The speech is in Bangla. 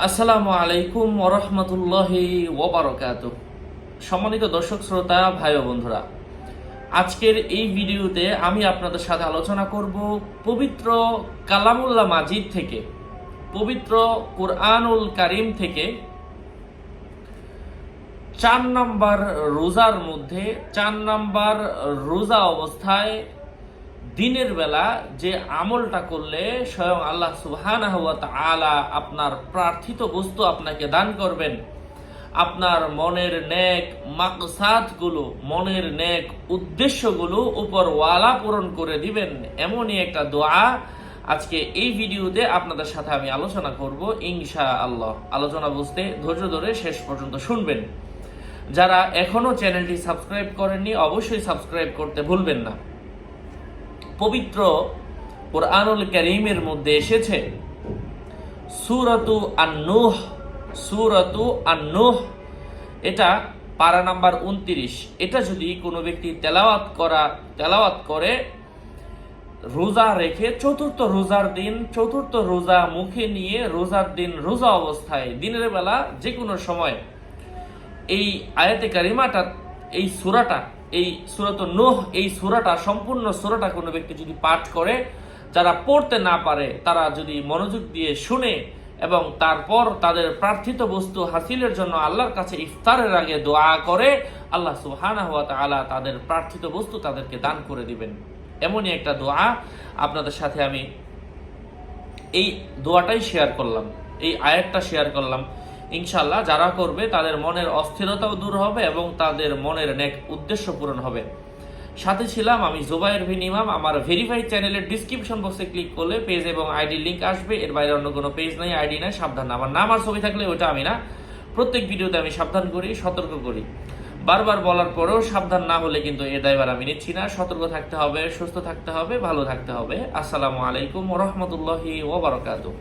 আসসালামু আলাইকুম ওরহমতুল্লাহি ওবরকাত সম্মানিত দর্শক, শ্রোতা, ভাই বন্ধুরা, আজকের এই ভিডিওতে আমি আপনাদের সাথে আলোচনা করব পবিত্র কালামুল্লাহ মাজিদ থেকে, পবিত্র কুরআনুল কারিম থেকে চার নাম্বার রোজার মধ্যে, চার নাম্বার রোজা অবস্থায় দিনের বেলা যে আমলটা করলে স্বয়ং আল্লাহ সুবহানাহু ওয়া তাআলা আপনার প্রার্থিত বস্তু আপনাকে দান করবেন। আপনার মনের নেক মাকসাদগুলো, মনের নেক উদ্দেশ্যগুলো উপর ওয়ালা পূরণ করে দিবেন। এমনই একটা দোয়া আজকে এই ভিডিওতে আপনাদের সাথে আমি আলোচনা করব ইনশা আল্লাহ আলোচনা বুঝতে ধৈর্য ধরে শেষ পর্যন্ত শুনবেন। যারা এখনও চ্যানেলটি সাবস্ক্রাইব করেননি, অবশ্যই সাবস্ক্রাইব করতে ভুলবেন না। পবিত্র কোরআনুল করিমের মধ্যে এসেছে, সুরতু আন্নুহ সুরতু আন্নুহ। এটা পারা নাম্বার উনত্রিশ। এটা যদি কোনো ব্যক্তি তেলাওয়াত করা, তেলাওয়াত করে, রোজা রেখে, চতুর্থ রোজার দিন, চতুর্থ রোজা মুখে নিয়ে, রোজার দিন রোজা অবস্থায়, দিনের বেলা যে কোনো সময়, এই আয়াতে কারিমাটা, এই সুরাটা এই সুরাত নোহ, এই সুরাটা, সম্পূর্ণ সুরাটা কোনো ব্যক্তি যদি পাঠ করে, যারা পড়তে না পারে, তারা যদি মনোযোগ দিয়ে শুনে এবং তারপর তাদের প্রার্থিত বস্তু হাসিলের জন্য আল্লাহর কাছে ইফতারের আগে দোয়া করে, আল্লাহ সুহানা হাত আলা তাদের প্রার্থিত বস্তু তাদেরকে দান করে দিবেন। এমনই একটা দোয়া আপনাদের সাথে আমি এই দোয়াটাই শেয়ার করলাম, এই আয়াতটা শেয়ার করলাম। ইনশাল্লাহ যারা করবে, তাদের মনের অস্থিরতাও দূর হবে এবং তাদের মনের নেক উদ্দেশ্য পূরণ হবে। সাথে ছিলাম আমি জোবায়ের ভিন ইমাম। আমার ভেরিফাইড চ্যানেলের ডিসক্রিপশন বক্সে ক্লিক করলে পেজ এবং আইডি লিঙ্ক আসবে। এর বাইরে অন্য কোনো পেজ নাই আইডি নাই, সাবধান। আমার নাম আর ছবি থাকলে ওটা আমি না। প্রত্যেক ভিডিওতে আমি সাবধান করি, সতর্ক করি। বারবার বলার পরেও সাবধান না হলে কিন্তু এ দায়বার আমি নিচ্ছি না। সতর্ক থাকতে হবে, সুস্থ থাকতে হবে, ভালো থাকতে হবে। আসসালামু আলাইকুম রহমতুল্লাহি ওবরাকাতুহ